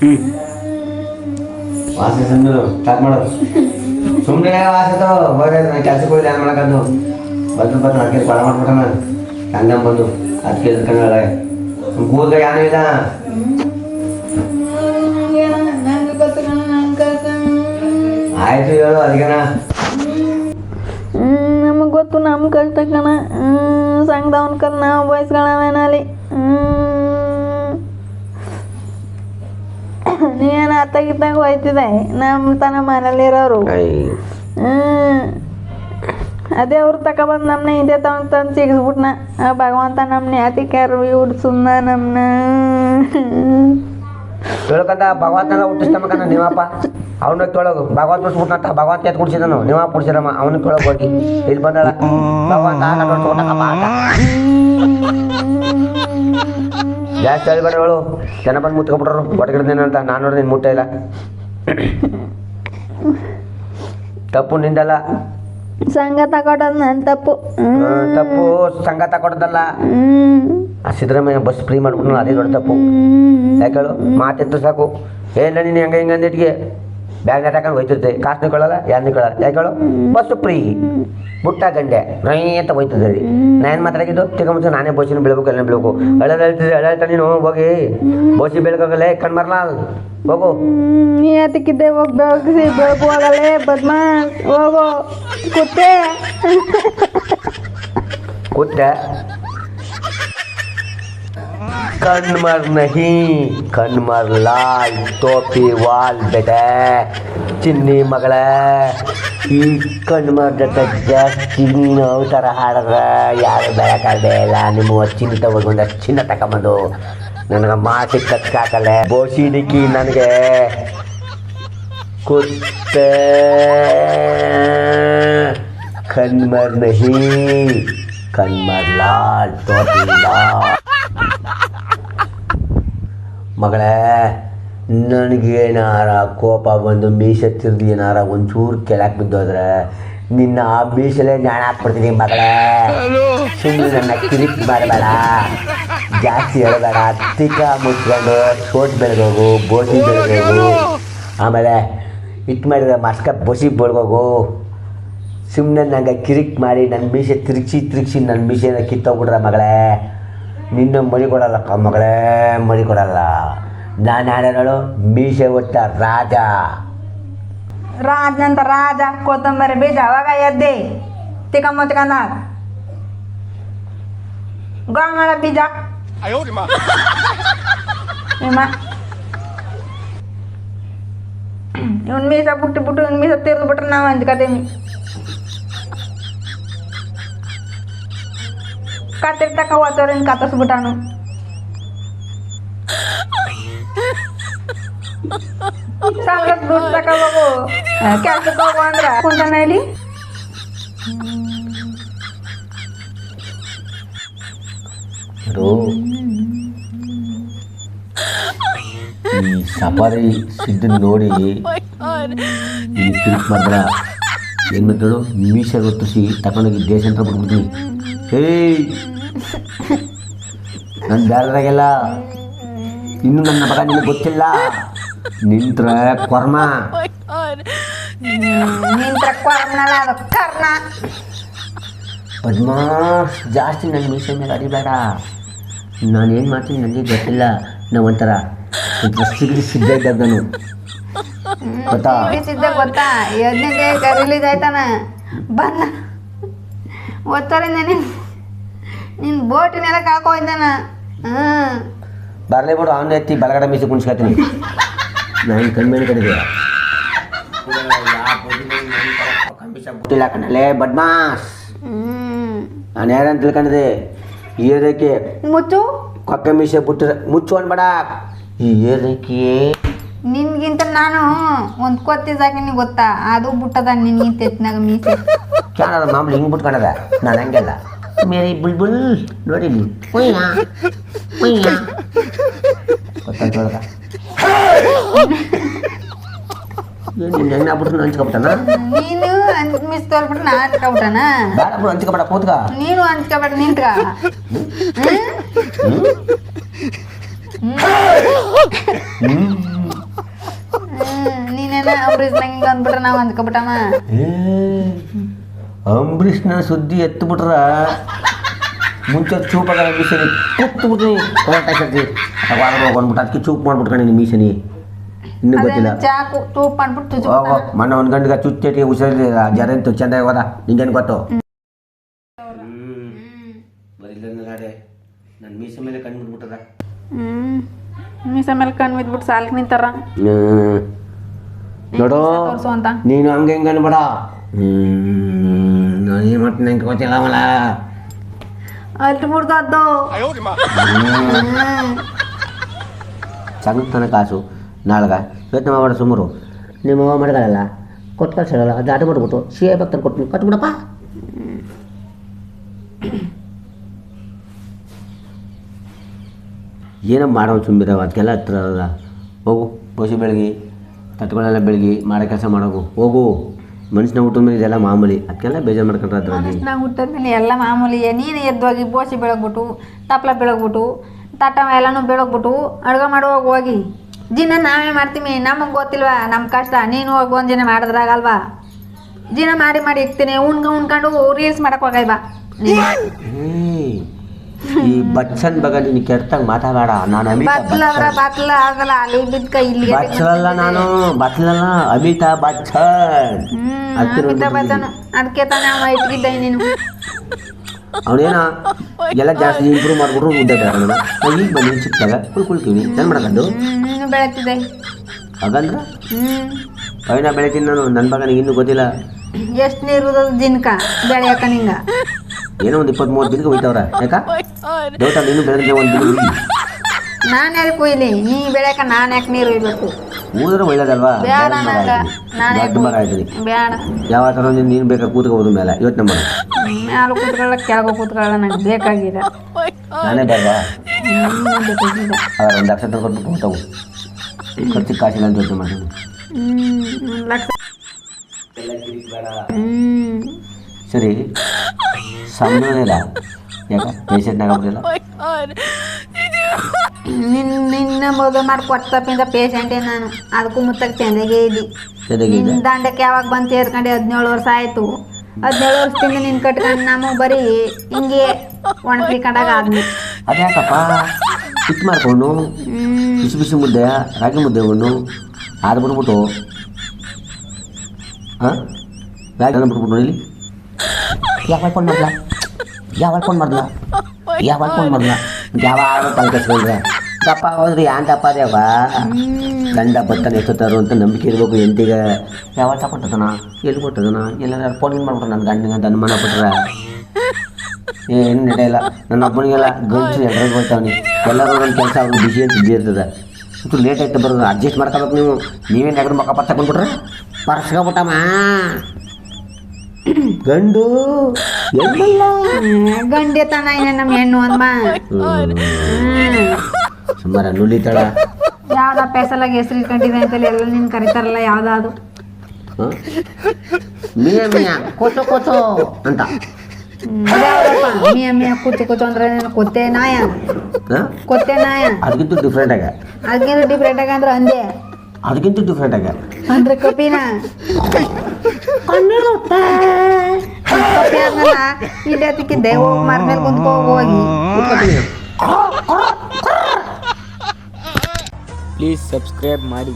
ಹ್ಞೂ ವಾಸನೆ ಸುಮ್ಮನೆ ಸ್ಟಾರ್ಟ್ ಮಾಡೋದು ಸುಮ್ಮನೆ ವಾಸದ ಹೋದ್ರೆ ನಾನು ಕೆಲಸಕ್ಕೆ ಹೋಗಿ ಏನು ಮಾಡೋಕ್ಕಂದು ಬಂದು ಬಂದು ಅದಕ್ಕೆ ಕೊಳ ಮಾಡ್ಬಿಟ್ಟಣ ಹಂಗಮ್ ಬಂದು ಅದಕ್ಕೆ ಎದ್ಕೊಂಡಾಳೆ ಕೂದ್ಲ ಏನೂ ಇಲ್ಲ. ಆಯ್ತು ಹೇಳು ಅದಕ್ಕೆನ ನಮಗೆ ಗೊತ್ತು ನಮ್ಮ ಕಷ್ಟ ಕಣ. ಸಂಘದವನ್ ಕಲ್ ನಾವು ಬಯಸ್ಕೊಳ್ಳವೇನಲ್ಲಿ ನೀವೇನು ಅತ್ತಾಗಿದ್ದಾಗ ಹೋಯ್ತಿದೆ. ನಮ್ಮ ತನ ಮನೇಲಿರೋರು ಹ್ಮ್. ಅದೇ ಅವ್ರು ತಗೊಬಂದು ನಮ್ಮನ್ನ ಹಿಂದೆ ತಗೊಂಡು ತಂದು ಸಿಗಿಸ್ಬಿಟ್ನ. ಭಗವಂತ ನಮ್ಮನ್ನ ಯಾತಿ ಕ್ಯಾರ್ವಿ ಹುಡ್ಸುನ್ನ ನಮ್ಮನ್ನ ತೊಳ್ಕಂತ ಭಗವಂತನ ಹುಟ್ಟಿಸ್ತಾಮಕನ ನೀವಪ್ಪ ಅವನ ತೊಳಗು ಭಗವಂತ ಹುಟ್ಟಿಸ್ಬಿಟ್ನಂತ ಭಗವಂತ ಎತ್ ಕುಡ್ಸಿದನು. ನೀವ ಕುಡ್ಸಿರಮ್ಮ ಅವನ ತೊಳಗ್ ಹೋಗಿ. ಇಲ್ಲಿ ಬಂದಳ. ಭಗವಂತ ಜಾಸ್ತಿ ಹೇಳ್ಬೇಡ ಹೇಳು ಜನ ಬಂದು ಮುತ್ಕೊಬಿಟ್ರು ಅಂತ ನಾನು ನೋಡಿ ನಿನ್ನ ಮುಟ್ಟ ಇಲ್ಲ. ತಪ್ಪು ನಿಂದಲ್ಲ. ಸಂಘ ತಗೊಳೋದು ನನ್ನ ತಪ್ಪು. ಹ್ಮ್, ತಪ್ಪು ಸಂಘ ತಗೊಟ್ಟದಲ್ಲ ಹ್ಮ್. ಆ ಸಿದ್ದರಾಮಯ್ಯ ಬಸ್ ಫ್ರೀ ಮಾಡ್ಬಿಟ್ಟು ಅದೇ ದೊಡ್ಡ ತಪ್ಪು. ಯಾಕೆ ಹೇಳು? ಮಾತೆತ್ತು ಸಾಕು. ಏ ನೀನು ಹೆಂಗೆ ಹಿಂಗೆ ಅಂದಿಟ್ಟಿಗೆ ಬ್ಯಾಗ್ ಹಾಕೊಂಡು ಹೋಯ್ತಿರ್ತೆ ಕಾಸು ಕೊಡಲ್ಲ ಯಾರನ್ನೂ ಕೊಡಲ್ಲ ಯಾಕೆ ಬಸ್ ಬಸ್ಸು ಫ್ರೀ. ಬುಟ್ಟ ಗಂಡೆ. ರೈ ಅಂತ ಹೋಯ್ತದೆ ರೀ ನಾ ಏನು ಮಾತಾಡಿದ್ದು ಮುಂಚೆ ನಾನೇ ಬೋಸಿನ ಬೆಳಬೇಕು ಎಲ್ಲ ಬೀಳ್ಬೇಕು. ಹಳೆ ಹೇಳ್ತಿದ್ದೆ ಹಳೆ ಹೇಳ್ತಾ ನೀನು ಹೋಗಿ. ಬೋಸಿ ಕಣ್ ಕಣ್ಮರ್ಲ ಹೋಗು. ನೀ ಅದಕ್ಕಿದ್ದೆ ಹೋಗಿ ಬೆಳಗಿಸಿ ಬೆಳಕು ಹೋಗಲೇ ಬದ್ಮಾಸ್ ಹೋಗೋ. ಕುತ್ತೆ. ಕೂತ್ರೆ ಕಣ್ಮರ್ नहीं ಕಣ್ಮರ್ लाल ಟೋಪಿ ವಾಲ್ ಬೆಟೆ, ಚಿನ್ನಿ ಮಗಳ. ಈ ಕಣ್ಮರ್ ಜೊತೆ ಜಾಸ್ತಿ ನೀನು ಥರ ಹಾಡಿದ್ರೆ ಯಾರು ಬೆಳಕಾಗದೆ ಇಲ್ಲ. ನಿಮ್ಮ ಚಿನ್ನ ತಗೊಂಡು ಚಿನ್ನ ತಗೊಂಬಂದು ನನಗೆ ಮಾಸಿ ಕಚ್ಕಾಕಲೆ ಬೋಸಿಡಿಕ್ಕಿ ನನಗೆ ಕುತ್ತೆ ಕಣ್ಮರ್ ನಹಿ, ಕಣ್ಮರ್ ಲಾಲ್ ಲಾಲ್ ಮಗಳೇ ನನಗೇನಾರ ಕೋಪ ಬಂದು ಮೀಸೆ ತಿರ್ದು ಏನಾರ ಒಂಚೂರು ಕೆಳಕ್ಕೆ ಬಿದ್ದೋದ್ರೆ ನಿನ್ನ ಆ ಮೀಸಲೇ ನಾಣ ಹಾಕ್ಬಿಡ್ತೀನಿ ಮಗಳೇ. ಸುಮ್ಮನೆ ನನ್ನ ಕಿರಿಕ್ ಮಾಡಬೇಡ. ಜಾಸ್ತಿ ಹೇಳಬೇಡ. ತಿಕ್ಕ ಮುಚ್ಕೊಂಡು ಸೋಟ್ ಬೆಳಗೋಗು ಬೋಸಿ ಬೆಳಗೋಗು. ಆಮೇಲೆ ಇಟ್ಟು ಮಾಡಿದ್ರೆ ಮಸ್ಕ ಬೋಸಿ ಬೆಳಗೋಗು. ಸುಮ್ಮನೆ ನಂಗೆ ಕಿರಿಕ್ ಮಾಡಿ ನನ್ನ ಮೀಸೆ ತಿರುಗಿಸಿ ತಿರುಗಿಸಿ ನನ್ನ ಮೀಸೆನ ಕಿತ್ತೋಗ್ಬಿಡ್ರ ಮಗಳೇ. ನಿನ್ನ ಮರಿ ಕಮ್ಮಗಳೇ ಮಗಳೇ ಮರಿ ಕೊಡಲ್ಲ. ನಾನು ಯಾರು ಮೀಸೆ ಒಟ್ಟ ರಾಜ. ರಾಜನಂತ ರಾಜ ಕೊತ್ತಂಬರಿ ಬೀಜ ಅವಾಗ ಎದ್ದೆ. ತಿಕ್ಕ ಮುಚ್ಕೊಂಡ ಗೋಂಗಳ ಬೀಜ. ನಿಮ್ಮ. ಇವನ್ ಮೀಸ ಬಿಟ್ಟು ಬಿಟ್ಟು ಇವನ್ ಮೀಸ ತಿರ್ದು ಬಿಟ್ರೆ ನಾವು ಅಂಜ್ಕತೀವಿ ಕತ್ತಿರ್ತಕ್ಕ ಹೋತವ್ರಿನ್ ಕತ್ತರಿಸ್ಬಿಟ್ಟಾನು ಸಂಘಕ್ಕೆ ದುಡ್ಡು ತಗೋಬೇಕು ಕೆಲ್ಸಕ್ಕೆ ಹೋಗು ಅಂದ್ರ ಕುಂತಾನ ಇಲ್ಲಿ ರೋ ಈ ಸಫಾರಿ ಸಿದ್ದನ್ ನೋಡಿ ಈ ಕಿರಿಕ್ ಮಾಡಿದ್ರ ಏನು ಮಾಡ್ತಾಳು ಮೀಸೆ ಗೊತ್ತಿಸಿ ತಗೊಂಡೋಗಿ ದೇಶ ಅಂತ ಬಿಟ್ಬಿಡ್ತೀನಿ ಏಯ್ ನನ್ನ ದಾರದಾಗೆಲ್ಲ ಇನ್ನು ನನ್ನ ಮಗ ನಿಮಗೆ ಗೊತ್ತಿಲ್ಲ. ನಿಂತ್ರ ಕೊರ್ಮ. ನಿಂತ್ರ ಕೊರ್ನಲ್ಲ ಅದು ಕರ್ಣ ಪದ್ಮ ಜಾಸ್ತಿ ನನ್ನ ಮೀಸೆ ಮೇಲೆ ಅಡಿಬೇಡ ನಾನು ಏನು ಮಾಡ್ತೀನಿ ನನಗೆ ಗೊತ್ತಿಲ್ಲ. ನಾವು ಒಂಥರ ಸಿಗಲಿ ಸಿದ್ಧ ಇದ್ದಾಗ ನಾನು ಗೊತ್ತಾ? ಸಿದ್ಧ ಗೊತ್ತಾ? ಎರಡನೇ ರಿಲೀಸ್ ಬಂದ. ಓದ್ತಾರೆ ಓದ್ತಾರಿಂದ ನಿನ್ ಬೋಟ್ ಬೋಟಿನೆಲ್ಲ ಕಾಕೋ ಹ್ಮ್ ಬರಲೇ ಬಿಡು ಅವನ ಎತ್ತಿ ಬಲಗಡೆ ಮೀಸಿ ಕುಣಿಸ್ಕೊತೀನಿ. ನಾನು ಕಣ್ಮೇಲೆ ಕಡಿದೆ. ಬಿಟ್ಟಿಲ್ಲ ಕಣಲೇ ಬದ್ಮಾಸ್. ಹ್ಮ್. ನಾನು ಯಾರಂತ ತಿಳ್ಕೊಂಡಿದೆ ಏರಕ್ಕೆ ಮುಚ್ಚು. ಕೊಕ್ಕ ಮೀಸೆ ಬಿಟ್ಟರೆ ಮುಚ್ಚು ಅನ್ಬೇಡ. ಈ ಏರಕ್ಕೆ ನಿನ್ಗಿಂತ ನಾನು ಒಂದು ಕೊತ್ತಿದಾಕಿನಿ ಗೊತ್ತಾ? ಅದು ಬಿಟ್ಟದ ನಿನ್ಗಿಂತ ಎತ್ತಿನಾಗ ಮೀಸೆ. ಕ್ಯಾನದ ಮಾಮೂಲಿ ಹಿಂಗೆ ಬಿಟ್ಕೊಂಡದ? ನಾನು ಹಂಗೆಲ್ಲ. ಮೇರಿ ಬುಲ್ಬುಲ್ ನೋಡಿಲಿ ಒಯ್ಯ ಒಯ್ಯ ಗೊತ್ತಾಯ್ತು ಒಳಗ ನೀನು ಹೆಂಗೆ ಆಗ್ಬಿಟ್ರು ಹಂಚ್ಕೊಬಿಟ್ಟನ ನೀನು ಮಿಸ್ ತೋರ್ಬಿಟ್ರೆ ನಾ ಹಂಚ್ಕೊಬಿಟ್ಟನ ಬೇಡ ಬಿಡು ಹಂಚ್ಕೊಬೇಡ ಕೂತ್ಕ ನೀನು ಹಂಚ್ಕೊಬೇಡ ನಿಂತ್ಕ ಹ್ಮ್ ಸುಮ್ಮನೆ ಅಂಬರೀಷ್ ನಂಗೆ ಅಂದ್ಬಿಟ್ರೆ ನಾವು ಅಂದ್ಕೊಬಿಟ್ಟಮ್ಮ ಏ ಅಂಬರೀಷ್ನ ಸುದ್ದಿ ಎತ್ತುಬಿಟ್ರ ಮುಂಚೆ ಚೂಪಾಗ ಮೀಸನಿ ಕುತ್ಬಿಟ್ರಿ ಹೊರಟಾಕಿ ಅವಾಗ ಬಂದ್ಬಿಟ್ಟು. ಅದಕ್ಕೆ ಚೂಪ್ ಮಾಡ್ಬಿಟ್ಕೊಂಡು ಮೀಸನಿ ಇನ್ನೂ ಗೊತ್ತಿಲ್ಲ. ಮೊನ್ನೆ ಒಂದು ಗಂಟೆಗೆ ಚುಚ್ಚೇಟಿ ಹುಷಾರಿಲ್ಲ ಜರಂತು ಚಂದ ಹೋದ? ನಿಂಗೇನು ಗೊತ್ತು? ಬರೀ ನನ್ನ ಮೀಸೆ ಮೇಲೆ ಕಣ್ಣು ಬಿಟ್ಬಿಟ್ಟದ ಹ್ಮ್. ಮೀಸ ಮೇಲೆ ಕಣ್ಣು ಬಿದ್ಬಿಟ್ಟು ಸಾಲಕ್ಕೆ ನಿಂತಾರ. ನೋಡು ಅಂತ. ನೀನು ಹಂಗೆ ಹೆಂಗೆ ಅನ್ಬೇಡ. ನಾನು ಏನು ಮಾಡ್ತೀನಿ ನಂಗೆ ಗೊತ್ತಿಲ್ಲ ಮಲ ಅಲ್ಟಿ ಮುಡ್ದದ್ದು ಸಂಗತನ ಕಾಸು ನಾಳ್ಗ ಯೋಚನೆ ಮಾಡಬೇಡ ಸುಮಾರು ನಿಮ್ಮ ಅವ್ವ ಮಡಗಳಲ್ಲ ಕೊಟ್ಟು ಕಳ್ಸಲ್ಲ ಅದು ಆಟ ಮಾಡ್ಬಿಟ್ಟು ಸಿ ಐ ಭಕ್ತರು ಕೊಟ್ಟು ಕಟ್ಬಿಡಪ್ಪ ಏನೋ ಮಾಡೋ ಸುಮ್ಮಿರವ ಅದಕ್ಕೆಲ್ಲ ಹತ್ರ ಅದ ಹೋಗು ಬಸಿ ಬೆಳಗಿ ತತ್ಗಳೆಲ್ಲ ಬೆಳಗಿ ಮಾಡೋ ಕೆಲಸ ಮಾಡೋಗು ಹೋಗು ಮನುಷ್ಯನ ಊಟದ ಮೇಲೆ ಇದೆಲ್ಲ ಮಾಮೂಲಿ. ಅದಕ್ಕೆಲ್ಲ ಬೇಜಾರು ಮಾಡ್ಕೊಂಡ್ರೆ ಅದ್ರಲ್ಲಿ. ನಾವು ಹುಟ್ಟದ್ಮೇಲೆ ಎಲ್ಲ ಮಾಮೂಲಿ. ನೀನು ಎದ್ದೋಗಿ ಬೋಸಿ ಬೆಳಗ್ಬಿಟ್ಟು ತಪ್ಲ ಬೆಳಗ್ಬಿಟ್ಟು ತಟ್ಟ ಎಲ್ಲನೂ ಬೆಳಗ್ಬಿಟ್ಟು ಅಡುಗೆ ಮಾಡುವಾಗ ಹೋಗಿ. ದಿನ ನಾವೇ ಮಾಡ್ತೀವಿ. ನಮಗೆ ಗೊತ್ತಿಲ್ವಾ? ನಮ್ಮ ಕಷ್ಟ. ನೀನು ಹೋಗಿ ಒಂದು ದಿನ ಮಾಡಿದ್ರಾಗಲ್ವಾ ದಿನ ಮಾಡಿ ಮಾಡಿ ಇಕ್ತೀನಿ. ಉಣ್ಕ ಉಣ್ಕೊಂಡು ರೀಲ್ಸ್ ಮಾಡೋಕೆ ಹೋಗಲ್ವಾ ಈ ಬಚ್ಚನ್ ಬಗ್ಗೆ ನೀನು ಕೆಟ್ಟಂಗೆ ಮಾತಾಡ ನಾನು ಬತ್ಲದ್ರ ಬತ್ಲ ಆಗಲ್ಲ ಅಲ್ಲಿ ಬಿದ್ಕ ಇಲ್ಲಿ ಬಚ್ಚಲಲ್ಲ ನಾನು ಬಚ್ಚಲಲ್ಲ ಅಮಿತಾಬ್ ಬಚ್ಚನ್. ಅಮಿತಾಬ್ ಬಚ್ಚನ್ ಅದಕ್ಕೆ ತಾನೇ ಅವ ಇಟ್ಕಿದ್ದ ನೀನು. ಅವನೇನ ಎಲ್ಲ ಜಾಸ್ತಿ ಇಂಪ್ರೂವ್ ಮಾಡ್ಬಿಟ್ರು ಮುದ್ದೆ ಬೇಡ ಈಗ ಬಂದು ಸಿಕ್ತಾಗ ಕುಳ್ಕೊಳ್ತೀವಿ ಏನು ಮಾಡ್ಕೊಂಡು? ಹಾಗಂದ್ರ ನೀನು ಹಾಗಂದ್ರೆ? ಅವಿನ ಬೆಳಿತೀನಿ ನಾನು ನನ್ನ ಬಗ್ಗೆ ನನಗೆ ಇನ್ನೂ ಗೊತ್ತಿಲ್ಲ. ಎಷ್ಟು ನೀರು ದಿನಕ ಬೆಳೆಯಕ ನಿಂಗ? ಏನೋ ಒಂದು ಇಪ್ಪತ್ತ್ ಮೂವತ್ತು ದಿನಕ್ಕೆ ಹೋಯ್ತವ್ರ ಯಾಕಾ? ದೇವತ ನೀನು ಬೆಳೆದ್ರೆ ಒಂದು ದಿನ ಉಯ್ಯಿ. ನಾನು ಯಾಕೆ ಕೊಯ್ಲಿ? ನೀ ಬೆಳೆಯಕ ನಾನು ಯಾಕೆ ನೀರು ಇರ್ಬೇಕು? ಊದ್ರೆ ಒಳ್ಳೇದಲ್ವಾ? ಬೇಡ ದೊಡ್ಡ ಮರ ನಂಗ. ಆಯ್ತೀನಿ ನಾನೇ ದೊಡ್ಡ ಮರ ಆಯ್ತೀನಿ ಬೇಡ. ಯಾವ ಥರ ನೀನು ಬೇಕಾದ್ರೆ ಕೂತ್ಕೋಬೋದು ಮೇಲೆ? ಯೋಚನೆ ನಮ್ಮ ಮೇಲೆ ಕೂತ್ಕೊಳ್ಳ ಕೆಳಗೆ ಕೂತ್ಕೊಳ್ಳ ನಂಗೆ ಬೇಕಾಗಿದೆ. ನಾನೇ ಬೇಡವಾ ಹ್ಮ್, ಬೇಕಾಗಿಲ್ಲ ಅವ್ರ ಒಂದು ಲಕ್ಷ ತಗೊಂಡು ಹೋಗ್ತಾವು. ಖರ್ಚಿಗೆ ಕಾಸಿಲ್ಲ ಅಂತ ಯೋಚನೆ ಮಾಡಿ. ಲಕ್ಷ. ಹ್ಞೂ ಸರಿ. ಸಮಯನಿಲ್ಲ ಯಾಕ ಪೇಷಂಟ್ನಾಗ ಆಗ್ಬಿಟ್ಟಿಲ್ಲ ನಿನ್ನ ನಿನ್ನ ಮದುವೆ ಮಾಡಿ ಕೊಟ್ಟಪ್ಪಿಂದ ಪೇಷಂಟೇ ನಾನು ಅದಕ್ಕೂ ಮುತ್ತಕ್ಕೆ ಚಂದಾಗೆ ಇದ್ದಿ ನಿನ್ನ ದಂಡಕ್ಕೆ ಯಾವಾಗ ಬಂದು ಸೇರ್ಕೊಂಡು ಹದಿನೇಳು ವರ್ಷ ಆಯ್ತು ಹದಿನೇಳು ವರ್ಷದಿಂದ ನಿನ್ನ ಕಟ್ಕೊಂಡು ನಮಗೆ ಬರೀ ಹಿಂಗೆ ಒಣಗ್ಲಿಕ್ಕಂಡಾಗ ಆದ್ನಿ ಅದ್ಯಾಕಪ್ಪ ಹಿಟ್ ಮಾಡ್ಕೊಂಡು ಬಿಸಿ ಬಿಸಿ ಮುದ್ದೆ ರಾಗಿ ಮುದ್ದೆ ಒಂದು ಅದು ಬಿಟ್ಬಿಟ್ಟು ಹಾಂ ರಾಗಿ ಬಿಟ್ಬಿಟ್ಟು ಇಲ್ಲಿ ಯಾಕೆ ಮಾಡ್ಕೊಂಡು ಮಾಡ್ಲ ಯಾವಾಗ ಫೋನ್ ಮಾಡ್ದ ಯಾವಾಗ ಫೋನ್ ಮಾಡ್ದ ಯಾವಾಗ ತಲೆ ಕೆಸ್ಕೊಂಡ್ರೆ ದಪ್ಪ ಹೋದ್ರಿ, ಯಾನ್ ದಪ್ಪ ಅದೇವ ಗಂಡ ಬತ್ತಾನೆ ಎಷ್ಟೊತ್ತಾರು ಅಂತ ನಂಬಿಕೆ ಇರಬೇಕು ಎಂಟಿಗೆ ಯಾವಾಗ ತಗೊಟ್ಟದನ ಎಲ್ಲಿ ಕೊಟ್ಟದನ? ಎಲ್ಲಾರು ಫೋನ್ ಮಾಡ್ಬಿಟ್ರೆ ನನ್ನ ಗಂಡನಿಗೆ ಅಂತ ಅನುಮಾನ ಪಟ್ರೆ. ಏನು ನಡೆಯಲ್ಲ ನನ್ನ ಒಬ್ಬನಿಗೆಲ್ಲ ಗಂಟು ಎಡ್ರಿಗೆ ಹೋಗ್ತಾವನಿ ಎಲ್ಲರೂ ನನ್ನ ಕೆಲಸ ಅವ್ರಿಗೆ ಬಿಸಿ ಅಂತ ಬಿಸಿ ಇರ್ತದೆ. ಸ್ವಲ್ಪ ಲೇಟ್ ಆಯ್ತು, ಬರೋದು. ಅಡ್ಜಸ್ಟ್ ಮಾಡ್ಕೋಬೇಕು ನೀವು. ನೀವೇನು ಯಾಕಂದ್ರೆ ಮಕ್ಕ ಪತ್ತ ಬಂದ್ಬಿಟ್ರೆ? ಪರ್ಸ್ಕೊಬಿಟ್ಟಮ್ಮ ಗಂಡು ಹೆಣ್ಣಲ್ಲ? ಗಂಡೆ ತನ ನಮ್ಮ ಹೆಣ್ಣು ಅಂದ್ಮ. ಸುಮಾರ ನುಲಿತಾಳ. ಯಾವ್ದ ಪೆಸಲಾಗಿ ಹೆಸರು ಇಟ್ಕೊಂಡಿದೆ ಅಂತೇಳಿ ಎಲ್ಲ ನಿನ್ ಕರಿತಾರಲ್ಲ ಯಾವ್ದಾದ್ರು. ಮಿಯ ಮಿಯ ಕೋಚೋ ಕೋಚೋ ಅಂತ. ಮಿಯ ಮಿಯ ಅಂದ್ರೆ ನೀನು ಕೊತ್ತೆ ನಾಯ. ಕೊತ್ತೆ ನಾಯ. ಅದಕ್ಕಿಂತ ಡಿಫ್ರೆಂಟ್ ಆಗ. ಅದಕ್ಕಿಂತ ಡಿಫ್ರೆಂಟ್ ಆಗ ಅಂದ್ರೆ ಅಂದೆ. ಅದಕ್ಕಿಂತ ಡಿಫ್ರೆಂಟ್ ಆಗ್ಯಾರ ಅಂದ್ರೆ ಕಪಿನ? ಇಲ್ಲಿ ಅದಕ್ಕಿದ್ದೆ ಹೋಗಿ ಮರ ಮೇಲೆ ಕುಂತ್ಕೋ ಹೋಗಿ. ಪ್ಲೀಸ್ ಸಬ್ಸ್ಕ್ರೈಬ್ ಮಾಡಿ.